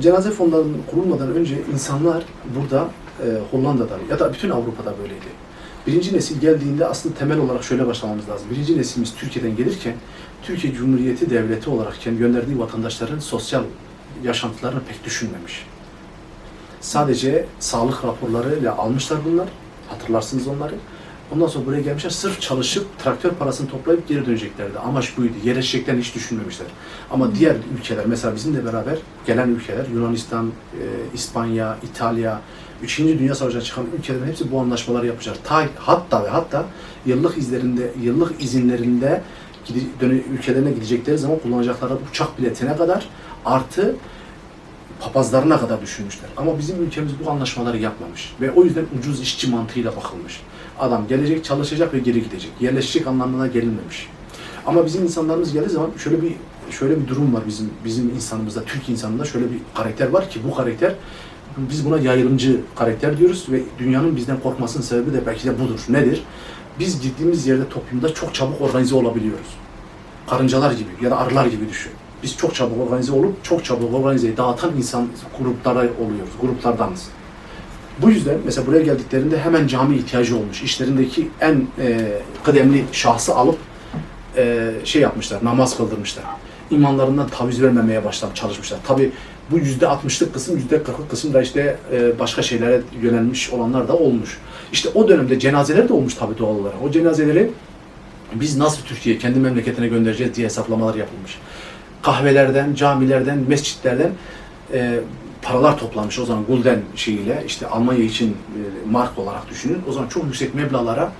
Cenaze fonlarının kurulmadan önce insanlar burada e, Hollanda'da ya da bütün Avrupa'da böyleydi. Birinci nesil geldiğinde aslında temel olarak şöyle başlamamız lazım. Birinci neslimiz Türkiye'den gelirken Türkiye Cumhuriyeti Devleti olarak gönderdiği vatandaşların sosyal yaşantılarını pek düşünmemiş. Sadece sağlık raporlarıyla almışlar bunlar. Hatırlarsınız onları. Ondan sonra buraya gelmişler sırf çalışıp traktör parasını toplayıp geri döneceklerdi. Amaç buydu. Yerleşeceklerini hiç düşünmemişler. Ama diğer ülkeler mesela bizimle beraber gelen ülkeler Yunanistan, e, İspanya, İtalya, 3. Dünya Savaşı'na çıkan ülkelerin hepsi bu anlaşmaları yapmışlar. Ta, hatta ve hatta yıllık izlerinde, yıllık izinlerinde ülkelerine gidecekleri zaman kullanacakları uçak biletine kadar artı papazlarına kadar düşünmüşler. Ama bizim ülkemiz bu anlaşmaları yapmamış. Ve o yüzden ucuz işçi mantığıyla bakılmış. Adam gelecek, çalışacak ve geri gidecek. Yerleşecek anlamına gelinmemiş. Ama bizim insanlarımız geldiği zaman şöyle bir şöyle bir durum var bizim bizim insanımızda, Türk insanında şöyle bir karakter var ki bu karakter biz buna yayılımcı karakter diyoruz ve dünyanın bizden korkmasının sebebi de belki de budur. Nedir? Biz gittiğimiz yerde toplumda çok çabuk organize olabiliyoruz. Karıncalar gibi ya da arılar gibi düşün. Biz çok çabuk organize olup çok çabuk organizeyi dağıtan insan gruplara oluyoruz, gruplardanız. Bu yüzden mesela buraya geldiklerinde hemen cami ihtiyacı olmuş. İşlerindeki en e, kıdemli şahsı alıp e, şey yapmışlar, namaz kıldırmışlar. İmanlarından taviz vermemeye başlayıp çalışmışlar. Tabi bu yüzde altmışlık kısım, yüzde kırklık kısım da işte e, başka şeylere yönelmiş olanlar da olmuş. İşte o dönemde cenazeler de olmuş tabi doğal olarak. O cenazeleri biz nasıl Türkiye kendi memleketine göndereceğiz diye hesaplamalar yapılmış. Kahvelerden, camilerden, mescitlerden e, paralar toplanmış o zaman Gulden şeyiyle işte Almanya için e, mark olarak düşünün. O zaman çok yüksek meblağlara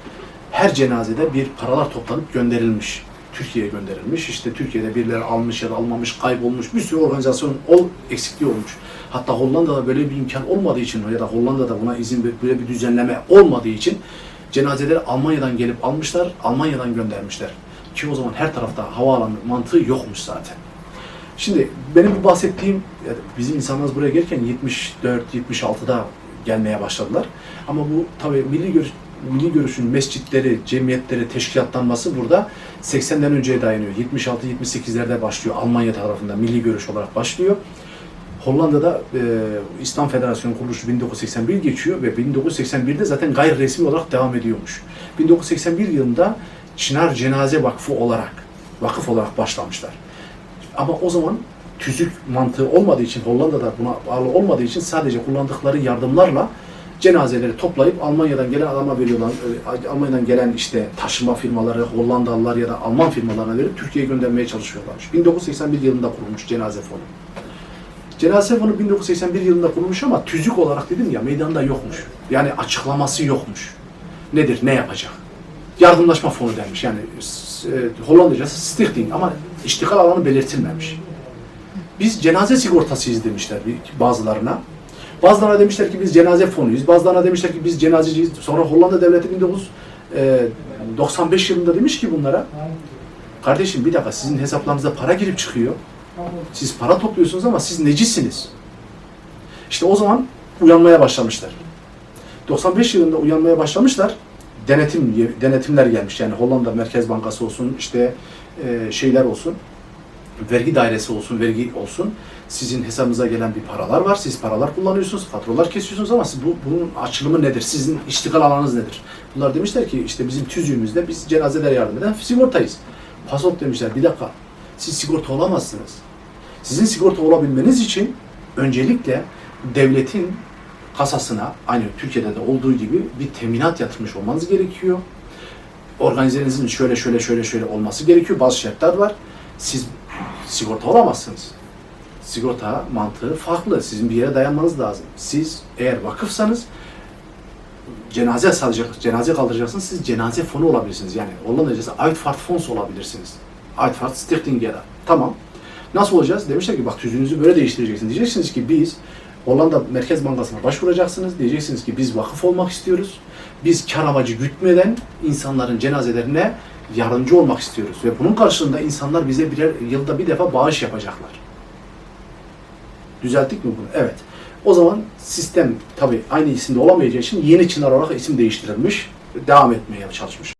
her cenazede bir paralar toplanıp gönderilmiş. Türkiye'ye gönderilmiş. İşte Türkiye'de birileri almış ya da almamış, kaybolmuş. Bir sürü organizasyon ol, eksikliği olmuş. Hatta Hollanda'da böyle bir imkan olmadığı için ya da Hollanda'da buna izin böyle bir düzenleme olmadığı için cenazeleri Almanya'dan gelip almışlar, Almanya'dan göndermişler. Ki o zaman her tarafta havaalanı mantığı yokmuş zaten. Şimdi benim bu bahsettiğim bizim insanlarımız buraya gelirken 74-76'da gelmeye başladılar. Ama bu tabii milli görüş milli görüşün mescitleri, cemiyetleri teşkilatlanması burada 80'den önceye dayanıyor. 76-78'lerde başlıyor Almanya tarafında milli görüş olarak başlıyor. Hollanda'da e, İslam Federasyonu kuruluşu 1981 geçiyor ve 1981'de zaten gayri resmi olarak devam ediyormuş. 1981 yılında Çınar Cenaze Vakfı olarak vakıf olarak başlamışlar. Ama o zaman tüzük mantığı olmadığı için Hollanda'da buna bağlı olmadığı için sadece kullandıkları yardımlarla cenazeleri toplayıp Almanya'dan gelen adama veriyorlar. Ee, Almanya'dan gelen işte taşıma firmaları, Hollandalılar ya da Alman firmalarına verip Türkiye'ye göndermeye çalışıyorlarmış. 1981 yılında kurulmuş cenaze fonu. Cenaze fonu 1981 yılında kurulmuş ama tüzük olarak dedim ya meydanda yokmuş. Yani açıklaması yokmuş. Nedir, ne yapacak? Yardımlaşma fonu denmiş. Yani e, Hollandacası stichting ama iştikal alanı belirtilmemiş. Biz cenaze sigortasıyız demişler bazılarına. Bazılarına demişler ki biz cenaze fonuyuz. Bazılarına demişler ki biz cenazeciyiz. Sonra Hollanda devleti 1995 yılında demiş ki bunlara kardeşim bir dakika sizin hesaplarınıza para girip çıkıyor. Siz para topluyorsunuz ama siz necisiniz. İşte o zaman uyanmaya başlamışlar. 95 yılında uyanmaya başlamışlar. Denetim denetimler gelmiş. Yani Hollanda Merkez Bankası olsun, işte e, şeyler olsun, vergi dairesi olsun, vergi olsun. Sizin hesabınıza gelen bir paralar var. Siz paralar kullanıyorsunuz, faturalar kesiyorsunuz ama siz bu, bunun açılımı nedir? Sizin iştikal alanınız nedir? Bunlar demişler ki işte bizim tüzüğümüzde biz cenazelere yardım eden sigortayız. Pasok demişler bir dakika siz sigorta olamazsınız. Sizin sigorta olabilmeniz için öncelikle devletin kasasına aynı Türkiye'de de olduğu gibi bir teminat yatırmış olmanız gerekiyor. Organizenizin şöyle şöyle şöyle şöyle olması gerekiyor. Bazı şartlar var. Siz sigorta olamazsınız. Sigorta mantığı farklı. Sizin bir yere dayanmanız lazım. Siz eğer vakıfsanız cenaze salacak, cenaze kaldıracaksınız. Siz cenaze fonu olabilirsiniz. Yani Hollandacası Uitvaartfonds olabilirsiniz. Uitvaart Stichting ya da. Tamam. Nasıl olacağız? Demişler ki bak tüzüğünüzü böyle değiştireceksiniz. Diyeceksiniz ki biz Hollanda Merkez Bankası'na başvuracaksınız. Diyeceksiniz ki biz vakıf olmak istiyoruz. Biz kar amacı gütmeden insanların cenazelerine yardımcı olmak istiyoruz. Ve bunun karşılığında insanlar bize birer yılda bir defa bağış yapacaklar. Düzelttik mi bunu? Evet. O zaman sistem tabii aynı isimde olamayacağı için yeni Çınar olarak isim değiştirilmiş, devam etmeye çalışmış.